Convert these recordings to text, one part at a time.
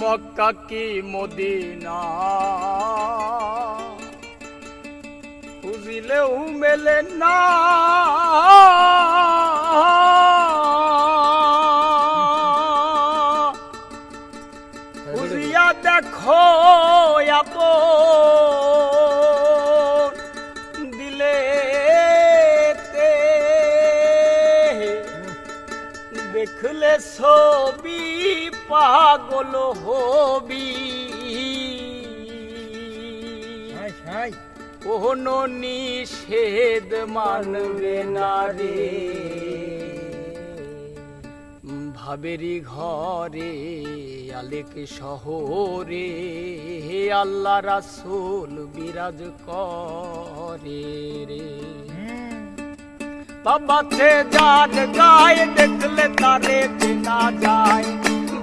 মক্কা কি মদিনা? খুঁজিলেও মেলে না। খুঁজিয়া দেখো আপন দেখলে ছবি পাগল হবি। কোন নিষেধ মানবে না রে। ভাবেরি ঘরে আলেক শহরে আল্লাহ রাসূল বিরাজ করে রে। বাবাতে যার গায়ে দেখলে তারে চেনা যায়।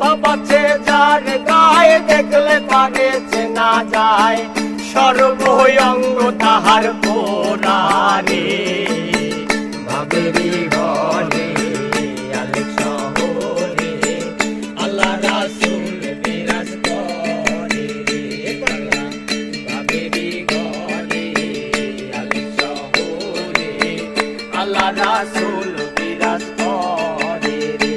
বাবাতে যার গায়ে দেখলে তারে চেনা যায়। সর্বঙ্গ তাহার পোরারে রাসূল বিরাজ করে রে।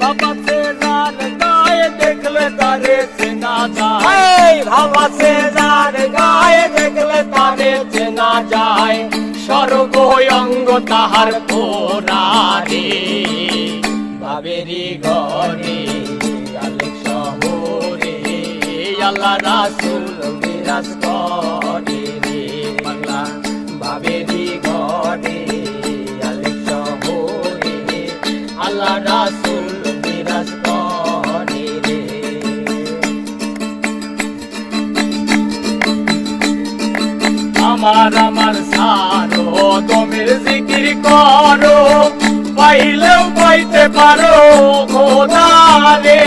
বাবা সে যার গায়ে দেখলে তারে চেনা যায়। বাবা সে যার গায়ে দেখলে তারে চেনা যায়। সর্ব অঙ্গ তাহার পোরারে বাবেরি ঘরে শহরে আল্লাহ রাসূল বিরাজ করে আমার আমার সারো তোমের জিকির করো, পাইলেও পাইতে পারো খোদারে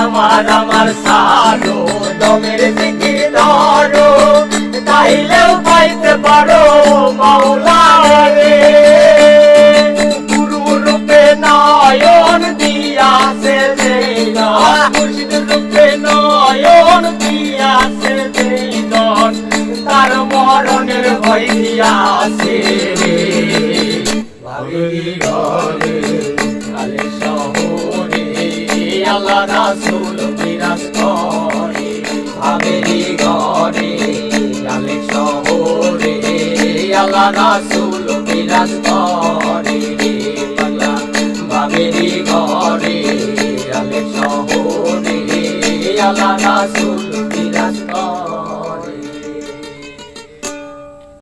আমার আমার সারো দমের জিকির ধরো পাইলেও পাইতে পারো মাওলারে দেইদন রূপে নয়ন দিয়াছে দেইদন তার মরণের ভয় দিয়াছে ঘরে আলে শহরে, আল্লাহ রাসূল বিরাজ করে। ভাবেরি ঘরে আলে শহরে, আল্লাহ রাসূল বিরাজ করে। আমার রাসূল বিরাজ করে